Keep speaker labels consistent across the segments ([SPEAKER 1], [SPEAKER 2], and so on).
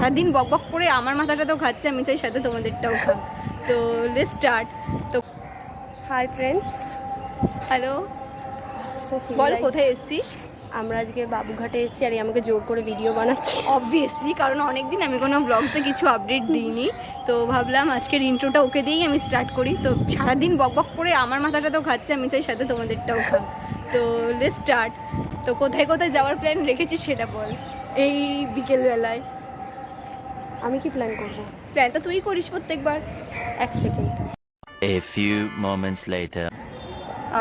[SPEAKER 1] সারাদিন বক বক করে আমার মাথাটা তো খাচ্ছে আমি চাই সাথে তোমাদেরটাও খাক। তো লেট স্টার্ট তো
[SPEAKER 2] হাই ফ্রেন্ডস
[SPEAKER 1] হ্যালো বল কোথায় এসছিস?
[SPEAKER 2] আমরা আজকে বাবুঘাটে এসেছি আর আমাকে জোর করে ভিডিও বানাচ্ছে।
[SPEAKER 1] অবভিয়াসলি কারণ অনেক দিন আমি কোনো ব্লগসে কিছু আপডেট দিইনি। তো ভাবলাম আজকের ইন্ট্রোটা ওকে দিয়েই আমি স্টার্ট করি। তো সারাদিন বক বক করে আমার মাথাটা তো খাচ্ছে আমি চাই সাথে তোমাদেরটাও খাক। তো লেট স্টার্ট তো কোথায় কোথায় যাওয়ার প্ল্যান রেখেছিস সেটা বল। এই বিকেলবেলায়।
[SPEAKER 2] আমি কি প্ল্যান করব?
[SPEAKER 1] প্ল্যান তো তুই করিস প্রত্যেকবার।
[SPEAKER 2] এক second
[SPEAKER 3] A few moments later.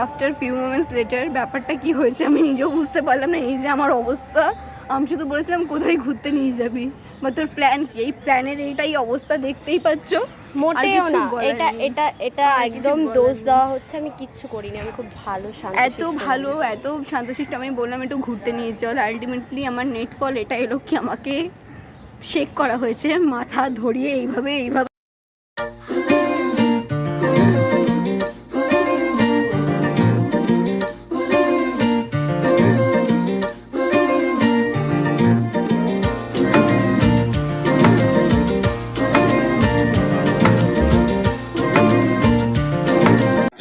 [SPEAKER 1] After few moments later ব্যাপারটা কি হয়েছে আমি নিজেও বুঝতে পারলাম না। এই যে আমার অবস্থা আমি শুধু বলেছিলাম কোথায় ঘুরতে নিয়ে যাবি। বা তোর প্ল্যান কি? এই প্ল্যানের এইটাই অবস্থা দেখতেই পাচ্ছ।
[SPEAKER 2] মোটেও না। এটা এটা এটা একদম ডোজ দেওয়া হচ্ছে। আমি কিচ্ছু করিনি। আমি খুব ভালো শান্ত
[SPEAKER 1] এত ভালো এত শান্তশিষ্ট আমি বললাম একটু ঘুরতে নিয়ে চল। আলটিমেটলি আমার নেট ফল এটা এলো কি আমাকে শেক করা হয়েছে মাথা ধরিয়ে এইভাবে এইভাবে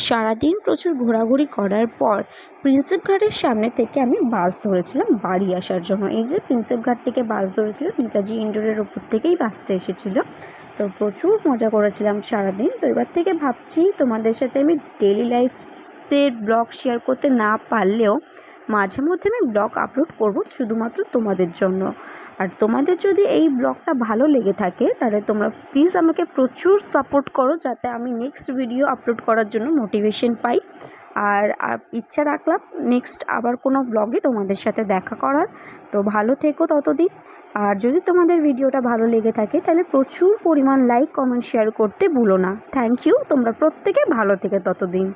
[SPEAKER 4] সারাদিন প্রচুর ঘোরাঘুরি করার পর প্রিন্সেপ ঘাটের সামনে থেকে আমি বাস ধরেছিলাম বাড়ি আসার জন্য। এই যে প্রিন্সেপ ঘাট থেকে বাস ধরেছিলাম, নেতাজি ইন্ডোরের ওপর থেকেই বাসটা এসেছিল। তো প্রচুর মজা করেছিলাম সারাদিন। তো এবার থেকে ভাবছি তোমাদের সাথে আমি ডেলি লাইফের ব্লগ শেয়ার করতে না পারলেও মাঝে মধ্যে আমি ব্লগ আপলোড করব শুধুমাত্র তোমাদের জন্য। আর তোমাদের যদি এই ব্লগটা ভালো লেগে থাকে, তাহলে তোমরা প্লিজ আমাকে প্রচুর সাপোর্ট করো যাতে আমি নেক্সট ভিডিও আপলোড করার জন্য মোটিভেশন পাই। আর ইচ্ছা রাখলাম নেক্সট আবার কোনো ব্লগে তোমাদের সাথে দেখা করার। তো ভালো থেকো ততদিন। আর যদি তোমাদের ভিডিওটা ভালো লেগে থাকে, তাহলে প্রচুর পরিমাণ লাইক কমেন্ট শেয়ার করতে ভুলো না। থ্যাংক ইউ তোমরা প্রত্যেকে ভালো থেকে ততদিন।